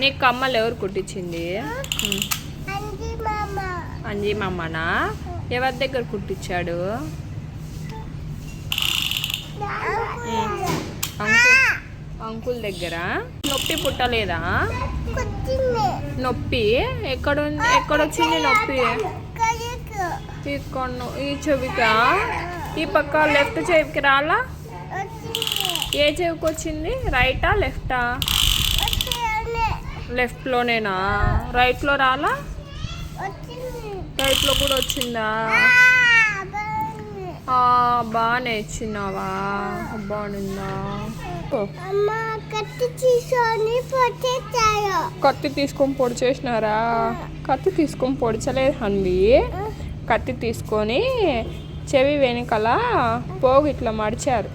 నీకు కమ్మలు ఎవరు కుట్టించింది? ఉమ్. అంజీ మామనా? ఎవరి దగ్గర కుట్టించాడు? అంకుల్ దగ్గర? నొప్పి పుట్టలేదా? నొప్పి? ఎక్కడ ఎక్కడొచ్చింది నొప్పి? కడుకు ఇక్కడ ఈ చెవికా? ఈ పక్క లెఫ్ట్ చెవికి రాలా? ఏ చెవికి వచ్చింది? రైటా లెఫ్టా? లెఫ్ట్లోనేనా రైట్లో రాలా? రైట్లో కూడా వచ్చిందా? బాగా ఆ, ఇచ్చినావా? బాగుందా కత్తి తీసుకొని కత్తి తీసుకొని పొడి చేసినారా? కత్తి తీసుకొని పొడిచలేదు హన్వి కత్తి తీసుకొని చెవి వెనకాల పోగు ఇట్లా మడిచారు.